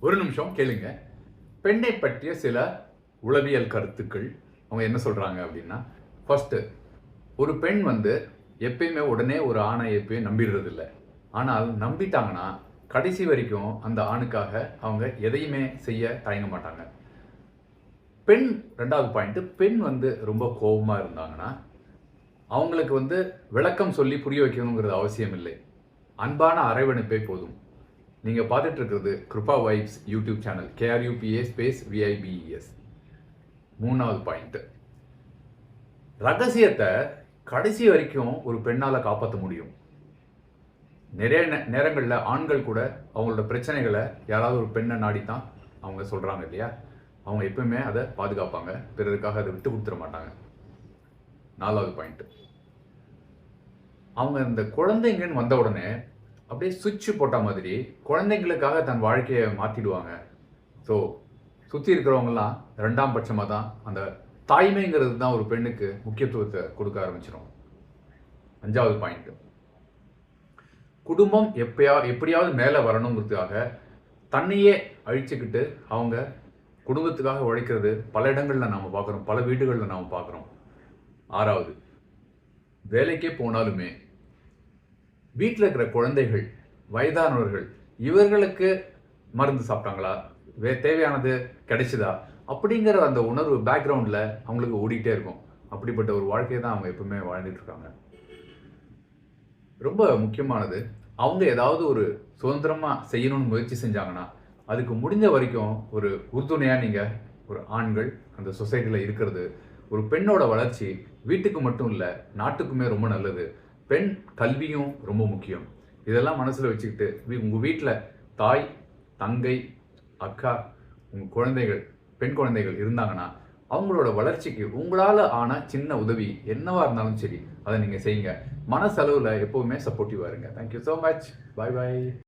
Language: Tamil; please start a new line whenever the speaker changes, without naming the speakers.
ஒரு நிமிஷம் கேளுங்க. பெண்ணை பற்றிய சில உளவியல் கருத்துக்கள். அவங்க என்ன சொல்கிறாங்க அப்படின்னா ஃபஸ்ட்டு ஒரு பெண் வந்து எப்பயுமே உடனே ஒரு ஆணை எப்பயும் நம்பிடுறது இல்லை ஆனால் நம்பிட்டாங்கன்னா கடைசி வரைக்கும் அந்த ஆணுக்காக அவங்க எதையுமே செய்ய தயங்க மாட்டாங்க. பெண் ரெண்டாவது பாயிண்ட்டு பெண் வந்து ரொம்ப கோபமாக இருந்தாங்கன்னா அவங்களுக்கு வந்து விளக்கம் சொல்லி புரிய வைக்கணுங்கிறது அவசியம் இல்லை அன்பான அரவணைப்பே போதும். நீங்கள் பார்த்துட்டு இருக்கிறது Kiruba vibes YouTube channel K R U B A space V I B E S மூணாவது பாயிண்ட் ரகசியத்தை கடைசி வரைக்கும் ஒரு பெண்ணால் காப்பாற்ற முடியும். நிறைய நே- ஆண்கள் கூட அவங்களோட பிரச்சனைகளை யாராவது ஒரு பெண்ணை நாடி தான் அவங்க சொல்கிறாங்க இல்லையா? அவங்க எப்பவுமே அதை பாதுகாப்பாங்க. பிறருக்காக அதை விட்டு கொடுத்துட மாட்டாங்க. நாலாவது பாயிண்ட் அவங்க இந்த குழந்தைங்கன்னு வந்த உடனே அப்படியே சுவிட்ச் போட்ட மாதிரி குழந்தைங்களுக்காக தன் வாழ்க்கையை மாற்றிடுவாங்க ஸோ சுற்றி இருக்கிறவங்கலாம் ரெண்டாம் பட்சமாக தான் அந்த தாய்மைங்கிறது தான் ஒரு பெண்ணுக்கு முக்கியத்துவத்தை கொடுக்க ஆரம்பிச்சிடும் அஞ்சாவது பாயிண்ட் குடும்பம் எப்பயா எப்படியாவது மேலே வரணுங்கிறதுக்காக தன்னையே அழிச்சுக்கிட்டு அவங்க குடும்பத்துக்காக உழைக்கிறது பல இடங்களில் நாம் பார்க்குறோம். பல வீடுகளில் நாம் பார்க்குறோம். ஆறாவது வேலைக்கே போனாலுமே வீட்டில் இருக்கிற குழந்தைகள் வயதானவர்கள் இவர்களுக்கு மருந்து சாப்பிட்டாங்களா? வே தேவையானது கிடைச்சிதா? அப்படிங்கிற அந்த உணர்வு பேக்ரவுண்டில் அவங்களுக்கு ஓடிக்கிட்டே இருக்கும். அப்படிப்பட்ட ஒரு வாழ்க்கையை தான் அவங்க எப்பவுமே வாழ்ந்துட்டு இருக்காங்க. ரொம்ப முக்கியமானது அவங்க ஏதாவது ஒரு சுதந்திரமாக செய்யணும்னு முயற்சி செஞ்சாங்கன்னா அதுக்கு முடிஞ்ச வரைக்கும் ஒரு உறுதுணையாக நீங்கள் ஒரு ஆண்கள் அந்த சொசைட்டியில் இருக்கிறது ஒரு பெண்ணோட வளர்ச்சி வீட்டுக்கு மட்டும் இல்லை நாட்டுக்குமே ரொம்ப நல்லது. பெண் கல்வியும் ரொம்ப முக்கியம். இதெல்லாம் மனசில் வச்சுக்கிட்டு வீ- வீட்டில் தாய் தங்கை அக்கா உங்கள் குழந்தைகள் பெண் குழந்தைகள் இருந்தாங்கன்னா அவங்களோட வளர்ச்சிக்கு உங்களால் ஆன சின்ன உதவி என்னவா இருந்தாலும் சரி அதை நீங்கள் செய்யுங்க. மனசளவில் எப்போவுமே சப்போர்ட்டிவாக இருங்க. Thank you so much bye bye